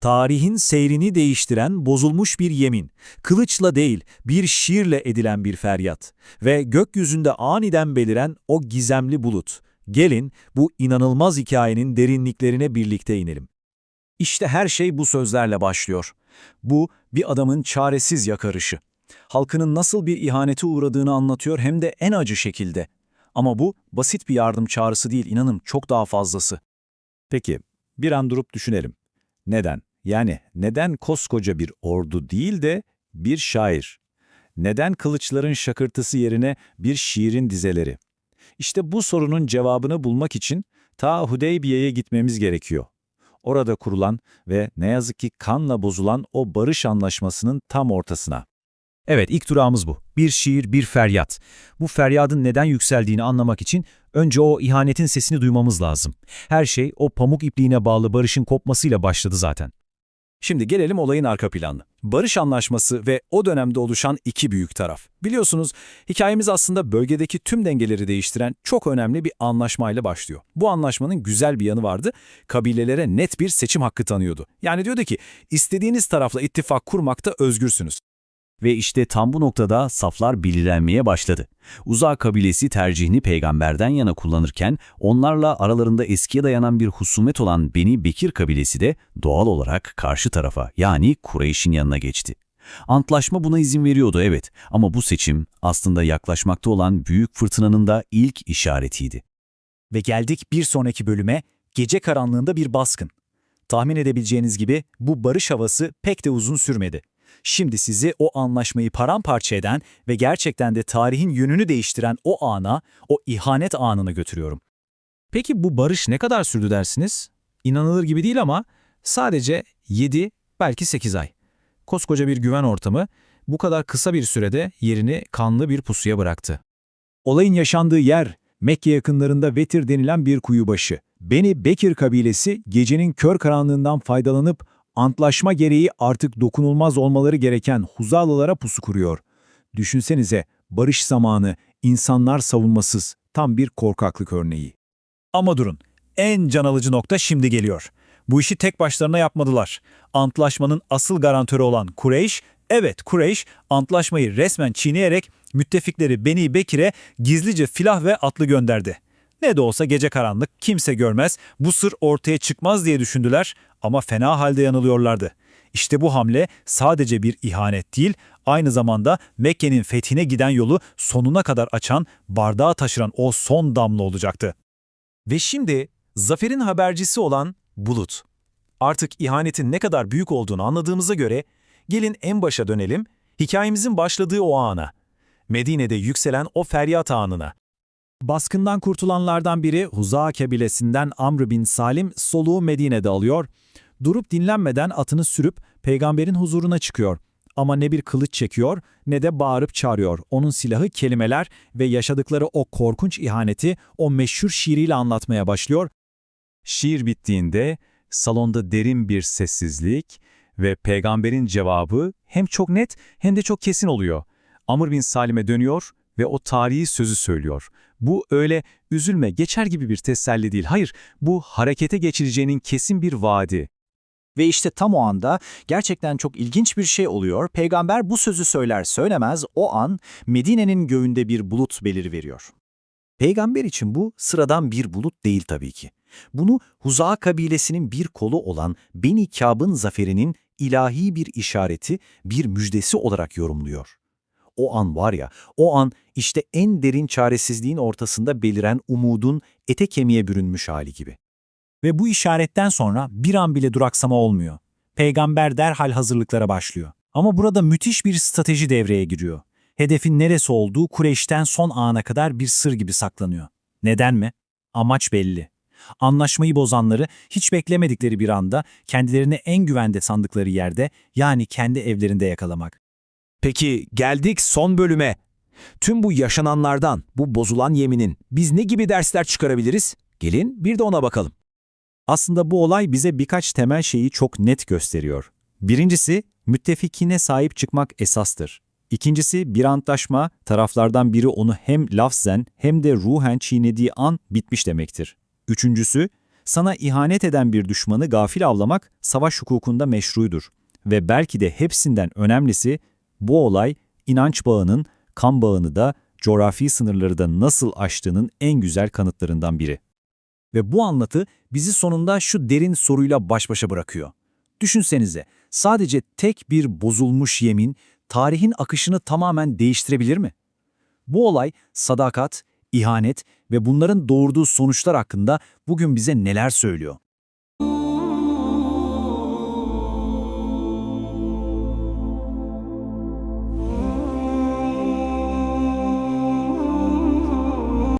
Tarihin seyrini değiştiren bozulmuş bir yemin, kılıçla değil bir şiirle edilen bir feryat ve gökyüzünde aniden beliren o gizemli bulut. Gelin bu inanılmaz hikayenin derinliklerine birlikte inelim. İşte her şey bu sözlerle başlıyor. Bu, bir adamın çaresiz yakarışı. Halkının nasıl bir ihanete uğradığını anlatıyor hem de en acı şekilde. Ama bu, basit bir yardım çağrısı değil, inanın çok daha fazlası. Peki, bir an durup düşünelim. Neden? Yani neden koskoca bir ordu değil de bir şair? Neden kılıçların şakırtısı yerine bir şiirin dizeleri? İşte bu sorunun cevabını bulmak için ta Hudeybiye'ye gitmemiz gerekiyor. Orada kurulan ve ne yazık ki kanla bozulan o barış anlaşmasının tam ortasına. Evet, ilk durağımız bu. Bir şiir, bir feryat. Bu feryadın neden yükseldiğini anlamak için önce o ihanetin sesini duymamız lazım. Her şey o pamuk ipliğine bağlı barışın kopmasıyla başladı zaten. Şimdi gelelim olayın arka planı. Barış Anlaşması ve o dönemde oluşan iki büyük taraf. Biliyorsunuz hikayemiz aslında bölgedeki tüm dengeleri değiştiren çok önemli bir anlaşmayla başlıyor. Bu anlaşmanın güzel bir yanı vardı. Kabilelere net bir seçim hakkı tanıyordu. Yani diyordu ki istediğiniz tarafla ittifak kurmakta özgürsünüz. Ve işte tam bu noktada saflar belirlenmeye başladı. Uza kabilesi tercihini peygamberden yana kullanırken onlarla aralarında eskiye dayanan bir husumet olan Beni Bekir kabilesi de doğal olarak karşı tarafa yani Kureyş'in yanına geçti. Antlaşma buna izin veriyordu evet ama bu seçim aslında yaklaşmakta olan büyük fırtınanın da ilk işaretiydi. Ve geldik bir sonraki bölüme gece karanlığında bir baskın. Tahmin edebileceğiniz gibi bu barış havası pek de uzun sürmedi. Şimdi sizi o anlaşmayı paramparça eden ve gerçekten de tarihin yönünü değiştiren o ana, o ihanet anına götürüyorum. Peki bu barış ne kadar sürdü dersiniz? İnanılır gibi değil ama sadece 7 belki 8 ay. Koskoca bir güven ortamı bu kadar kısa bir sürede yerini kanlı bir pusuya bıraktı. Olayın yaşandığı yer Mekke yakınlarında Vetir denilen bir kuyubaşı. Beni Bekir kabilesi gecenin kör karanlığından faydalanıp antlaşma gereği artık dokunulmaz olmaları gereken Huzalılara pusu kuruyor. Düşünsenize barış zamanı insanlar savunmasız tam bir korkaklık örneği. Ama durun, en can alıcı nokta şimdi geliyor. Bu işi tek başlarına yapmadılar. Antlaşmanın asıl garantörü olan Kureyş, evet Kureyş, antlaşmayı resmen çiğneyerek müttefikleri Beni Bekir'e gizlice filah ve atlı gönderdi. Ne de olsa gece karanlık, kimse görmez, bu sır ortaya çıkmaz diye düşündüler ama fena halde yanılıyorlardı. İşte bu hamle sadece bir ihanet değil, aynı zamanda Mekke'nin fethine giden yolu sonuna kadar açan, bardağı taşıran o son damla olacaktı. Ve şimdi zaferin habercisi olan Bulut. Artık ihanetin ne kadar büyük olduğunu anladığımıza göre gelin en başa dönelim, hikayemizin başladığı o ana. Medine'de yükselen o feryat anına. Baskından kurtulanlardan biri Huza kabilesinden Amr bin Salim soluğu Medine'de alıyor. Durup dinlenmeden atını sürüp peygamberin huzuruna çıkıyor. Ama ne bir kılıç çekiyor ne de bağırıp çağırıyor. Onun silahı kelimeler ve yaşadıkları o korkunç ihaneti o meşhur şiiriyle anlatmaya başlıyor. Şiir bittiğinde salonda derin bir sessizlik ve peygamberin cevabı hem çok net hem de çok kesin oluyor. Amr bin Salim'e dönüyor ve o tarihi sözü söylüyor. Bu öyle üzülme, geçer gibi bir teselli değil. Hayır, bu harekete geçireceğinin kesin bir vaadi. Ve işte tam o anda gerçekten çok ilginç bir şey oluyor. Peygamber bu sözü söyler söylemez o an Medine'nin göğünde bir bulut beliriveriyor. Peygamber için bu sıradan bir bulut değil tabii ki. Bunu Huza kabilesinin bir kolu olan Beni Kâb'ın zaferinin ilahi bir işareti, bir müjdesi olarak yorumluyor. O an var ya, o an işte en derin çaresizliğin ortasında beliren umudun ete kemiğe bürünmüş hali gibi. Ve bu işaretten sonra bir an bile duraksama olmuyor. Peygamber derhal hazırlıklara başlıyor. Ama burada müthiş bir strateji devreye giriyor. Hedefin neresi olduğu Kureyş'ten son ana kadar bir sır gibi saklanıyor. Neden mi? Amaç belli. Anlaşmayı bozanları hiç beklemedikleri bir anda kendilerini en güvende sandıkları yerde yani kendi evlerinde yakalamak. Peki geldik son bölüme. Tüm bu yaşananlardan, bu bozulan yeminin biz ne gibi dersler çıkarabiliriz? Gelin bir de ona bakalım. Aslında bu olay bize birkaç temel şeyi çok net gösteriyor. Birincisi, müttefikine sahip çıkmak esastır. İkincisi, bir antlaşma, taraflardan biri onu hem lafzen hem de ruhen çiğnediği an bitmiş demektir. Üçüncüsü, Sana ihanet eden bir düşmanı gafil avlamak savaş hukukunda meşrudur. Ve belki de hepsinden önemlisi bu olay inanç bağının, kan bağını da coğrafi sınırları da nasıl aştığının en güzel kanıtlarından biri. Ve bu anlatı bizi sonunda şu derin soruyla baş başa bırakıyor. Düşünsenize, sadece tek bir bozulmuş yemin tarihin akışını tamamen değiştirebilir mi? Bu olay sadakat, ihanet ve bunların doğurduğu sonuçlar hakkında bugün bize neler söylüyor?